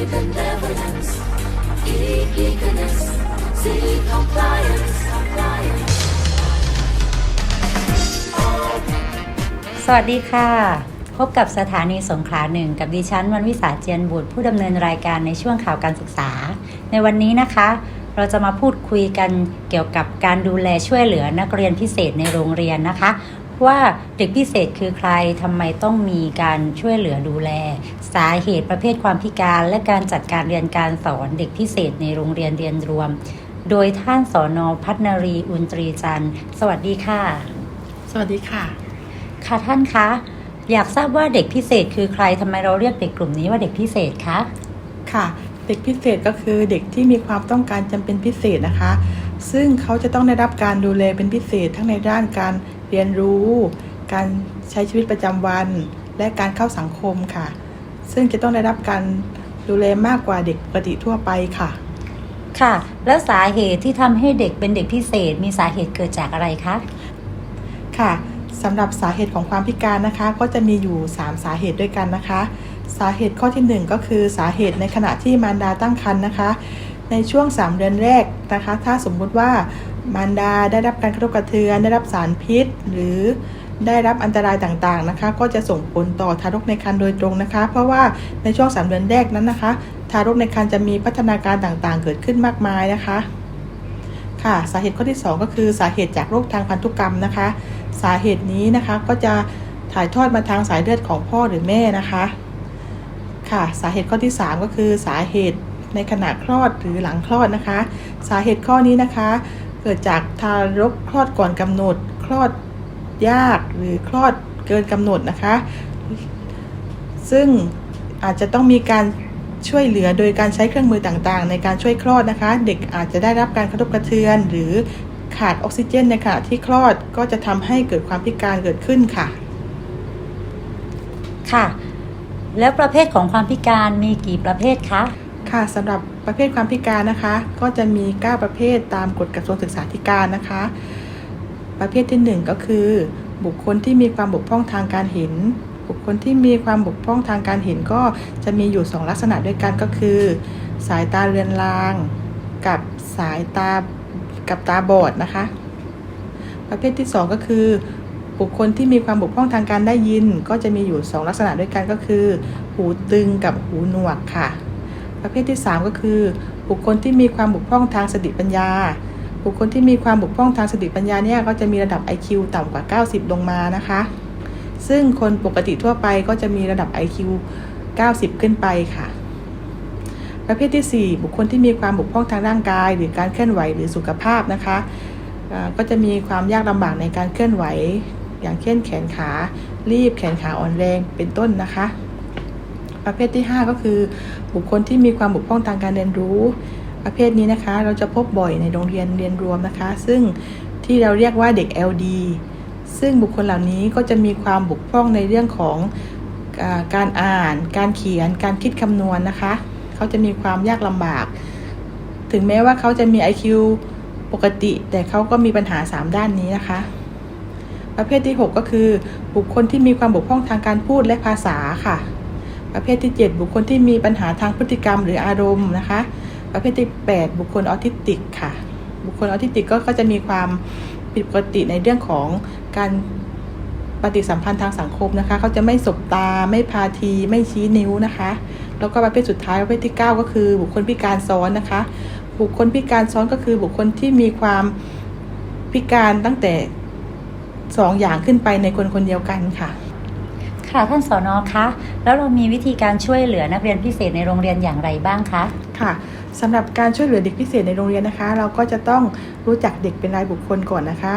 Be benevolence, E eagerness, C compliance, compliance. สวัสดีค่ะ พบกับสถานีสงขลาหนึ่งกับดิฉันวันวิสาเจียนบุตรผู้ดำเนินรายการในช่วงข่าวการศึกษา ในวันนี้นะคะ เราจะมาพูดคุยกันเกี่ยวกับการดูแลช่วยเหลือนักเรียนพิเศษในโรงเรียนนะคะ ว่าเด็กพิเศษคือใครทำไมต้องมีการช่วยเหลือดูแล สาเหตุประเภทความพิการและการจัดการเรียนการสอนเด็กพิเศษในโรงเรียนเรียนรวม โดยท่านสอนอพัฒนรีอุนตรีจันทร์ สวัสดีค่ะ สวัสดีค่ะ ค่ะท่านคะอยากทราบว่าเด็กพิเศษคือใครทำไมเราเรียกเด็กกลุ่มนี้ว่าเด็กพิเศษคะค่ะ เด็กพิเศษก็คือเด็กที่มีความต้องการจำเป็นพิเศษนะคะ ซึ่งเขาจะต้องได้รับการดูแลเป็นพิเศษทั้งในด้านการ เรียนรู้ การใช้ชีวิตประจำวัน และการเข้าสังคมค่ะ ซึ่งจะต้องได้รับการดูแลมากกว่าเด็กปกติทั่วไปค่ะ ค่ะ แล้วสาเหตุที่ทำให้เด็กเป็นเด็กพิเศษ มีสาเหตุเกิดจากอะไรคะ ค่ะสำหรับสาเหตุของความพิการนะคะ ก็จะมีอยู่ 3 สาเหตุด้วยกันนะคะ สาเหตุข้อทีหนึ่1 ก็คือสาเหตุในขณะที่มารดาตั้งครรภ์นะคะ ในช่วง 3 เดือนแรกนะคะ ถ้าสมมุติว่า มารดาได้รับการกระทบกระเทือน ได้รับสารพิษ หรือได้รับอันตรายต่างๆนะคะ ก็จะส่งผลต่อทารกในครรภ์โดยตรงนะคะ เพราะว่าในช่วง3เดือนแรกนั้นนะคะ ทารกในครรภ์จะมีพัฒนาการต่างๆ เกิดขึ้นมากมายนะคะ ค่ะ สาเหตุข้อที่ 2 ก็คือสาเหตุจากโรคทางพันธุกรรมนะคะ สาเหตุนี้นะคะก็จะถ่ายทอดมาทางสายเลือดของพ่อหรือแม่นะคะ ค่ะ สาเหตุข้อที่ 3 ก็คือสาเหตุในขณะคลอดหรือหลังคลอดนะคะ สาเหตุข้อนี้นะคะ เกิดจากทารกคลอดก่อนกำหนด คลอดยากหรือคลอดเกินกำหนดนะคะ ซึ่งอาจจะต้องมีการช่วยเหลือโดยการใช้เครื่องมือต่างๆ ในการช่วยคลอดนะคะ เด็กอาจจะได้รับการกระทบกระเทือน หรือขาดออกซิเจนในขณะที่คลอดก็จะทำให้เกิดความพิการเกิดขึ้นค่ะ ค่ะ แล้วประเภทของความพิการมีกี่ประเภทคะ ค่ะสำหรับประเภทความพิการนะคะ ก็จะมี 9 ประเภทตามกฎกระทรวงศึกษาธิการนะคะ ประเภทที่ 1 ก็คือ บุคคลที่มีความบกพร่องทางการเห็น บุคคลที่มีความบกพร่องทางการเห็นก็จะมีอยู่ 2 ลักษณะด้วยกันก็คือ สายตาเรือนราง กับสายตากับตาบอดนะคะ ประเภทที่ 2 ก็คือบุคคลที่มีความบกพร่องทางการได้ยิน ก็จะมีอยู่ 2 ลักษณะด้วยกันก็คือ หูตึงกับหูหนวกค่ะ ประเภทที่ 3 ก็คือ บุคคลที่มีความบกพร่องทางสติปัญญา บุคคลที่มีความบกพร่องทางสติปัญญาเนี่ยก็จะมีระดับ IQ ต่ำกว่า 90 ลงมานะคะ ซึ่งคนปกติทั่วไปก็จะมีระดับ IQ 90 ขึ้นไปค่ะ ประเภทที่ 4 บุคคลที่มีความบกพร่องทางร่างกาย หรือการเคลื่อนไหวหรือสุขภาพนะคะ ก็จะมีความยากลำบากในการเคลื่อนไหว อย่างเช่นแขนขา รีบแขนขาอ่อนแรงเป็นต้นนะคะ ประเภทที่ 5 ก็คือ บุคคลที่มีความบกพร่องทางการเรียนรู้ ประเภทนี้นะคะ เราจะพบบ่อยในโรงเรียนเรียนรวมนะคะ ซึ่งที่เราเรียกว่าเด็ก LD ซึ่งบุคคลเหล่านี้ก็จะมีความบกพร่องในเรื่องของอการอ่าน การเขียน การคิดคำนวณนะคะ เขาจะมีความยากลำบาก ถึงแม้ว่าเขาจะมี IQ ปกติ แต่เขาก็มีปัญหา 3 ด้านนี้นะคะ ประเภทที่ 6 ก็คือ บุคคลที่มีความบกพร่องทางการพูดและภาษาค่ะ ประเภทที่ 7 บุคคลที่มีปัญหาทางพฤติกรรมหรืออารมณ์นะคะ ประเภทที่ 8 บุคคลออทิสติกค่ะ บุคคลออทิสติกก็จะมีความผิดปกติในเรื่องของการปฏิสัมพันธ์ทางสังคมนะคะ เขาจะไม่สบตาไม่พาทีไม่ชี้นิ้วนะคะ แล้วก็ประเภทสุดท้ายประเภทที่ 9 ก็คือ บุคคลพิการซ้อนนะคะ บุคคลพิการซ้อนก็คือบุคคลที่มีความพิการตั้งแต่สองอย่างขึ้นไปในคนคนเดียวกันค่ะ ค่ะท่านสอนอคะแล้วเรามีวิธีการช่วยเหลือนักเรียนพิเศษในโรงเรียนอย่างไรบ้างคะค่ะสำหรับการช่วยเหลือเด็กพิเศษในโรงเรียนนะคะ เราก็จะต้องรู้จักเด็กเป็นรายบุคคลก่อนนะคะ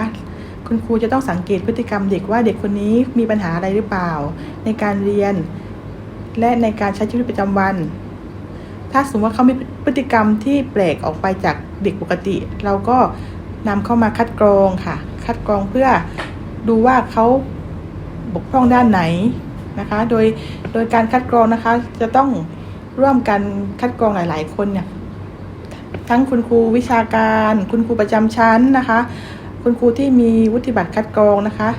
คุณครูจะต้องสังเกตพฤติกรรมเด็กว่าเด็กคนนี้มีปัญหาอะไรหรือเปล่า ในการเรียน และในการใช้ชีวิตประจำวัน ถ้าสมมติว่าเขามีพฤติกรรมที่แปลกออกไปจากเด็กปกติ เราก็นำเข้ามาคัดกรองค่ะ คัดกรองเพื่อดูว่าเขา บกพร่องด้านไหนนะคะ โดยโดยการคัดกรองนะคะ จะต้องร่วมกันคัดกรองหลาย ๆ คนเนี่ยทั้งคุณครูวิชาการ คุณครูประจำชั้นนะคะ คุณครูที่มีวุฒิบัตรคัดกรองนะคะ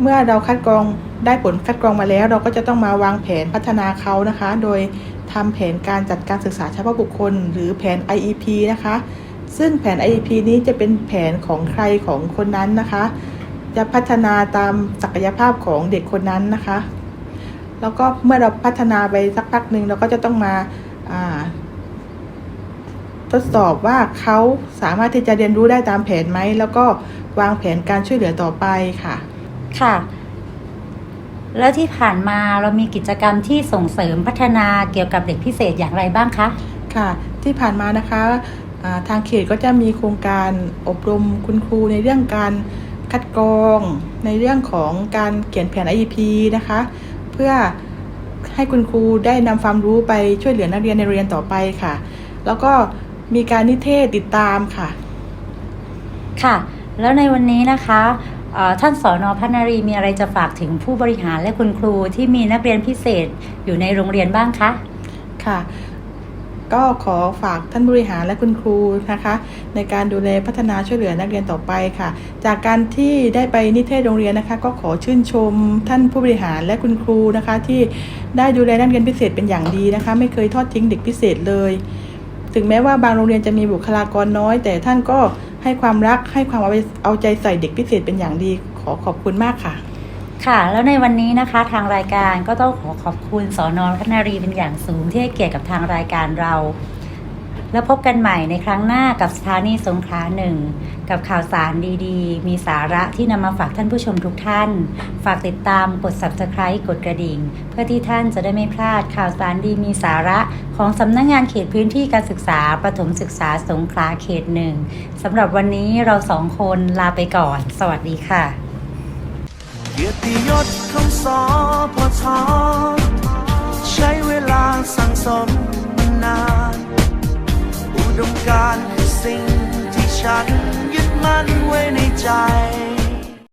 เมื่อเราคัดกรองได้ผลคัดกรองมาแล้ว เราก็จะต้องมาวางแผนพัฒนาเขานะคะ โดยทำแผนการจัดการศึกษาเฉพาะบุคคล หรือแผน IEP นะคะ ซึ่งแผน IEP นี้จะเป็นแผนของใครของคนนั้นนะคะ จะพัฒนาตามศักยภาพของเด็กคนนั้นนะคะ แล้วก็เมื่อเราพัฒนาไปสักพักหนึ่งเราก็จะต้องมาอ่าทดสอบว่าเขาสามารถที่จะเรียนรู้ได้ตามแผนไหม แล้วก็วางแผนการช่วยเหลือต่อไปค่ะ ค่ะ แล้วที่ผ่านมาเรามีกิจกรรมที่ส่งเสริมพัฒนาเกี่ยวกับเด็กพิเศษอย่างไรบ้างคะ ค่ะ ที่ผ่านมานะคะอ่าทางเขตก็จะมีโครงการอบรมคุณครูในเรื่องการ คัดกรองในเรื่องของการเขียนแผน IEP นะคะ เพื่อให้คุณครูได้นำความรู้ไปช่วยเหลือนักเรียนในโรงเรียนต่อไปค่ะ แล้วก็มีการนิเทศติดตามค่ะ ค่ะ แล้วในวันนี้นะคะเอ่อท่านสอนอพัฒนารีมีอะไรจะฝากถึงผู้บริหารและคุณครูที่มีนักเรียนพิเศษอยู่ในโรงเรียนบ้างคะ ค่ะ ก็ขอฝากท่านบริหารและคุณครูนะคะ ในการดูแลพัฒนาช่วยเหลือนักเรียนต่อไปค่ะ จากการที่ได้ไปนิเทศโรงเรียนนะคะ ก็ขอชื่นชมท่านผู้บริหารและคุณครูนะคะ ที่ได้ดูแลนักเรียนพิเศษเป็นอย่างดีนะคะ ไม่เคยทอดทิ้งเด็กพิเศษเลย ถึงแม้ว่าบางโรงเรียนจะมีบุคลากรน้อย แต่ท่านก็ให้ความรักให้ความเอาเอาใจใส่เด็กพิเศษเป็นอย่างดี ขอขอบคุณมากค่ะ ค่ะ แล้วในวันนี้นะคะทางรายการก็ต้องขอขอบคุณสอนอพัฒนารีเป็นอย่างสูงที่ให้เกียรติกับทางรายการเรา แล้วพบกันใหม่ในครั้งหน้ากับสถานีสงขลาหนึ่งกับข่าวสารดีๆ มีสาระที่นำมาฝากท่านผู้ชมทุกท่าน ฝากติดตามกด subscribe กดกระดิ่ง เพื่อที่ท่านจะได้ไม่พลาดข่าวสารดีมีสาระของสำนักงงานเขตพื้นที่การศึกษาประถมศึกษาสงขลาเขตหนึ่งสำหรับวันนี้เราสองคนลาไปก่อน สวัสดีค่ะ กียรติยศของสอพอชอใช้เวลาสั่งสมมานาน อุดมการณ์คือสิ่งที่ฉันยึดมั่นไว้ในใจ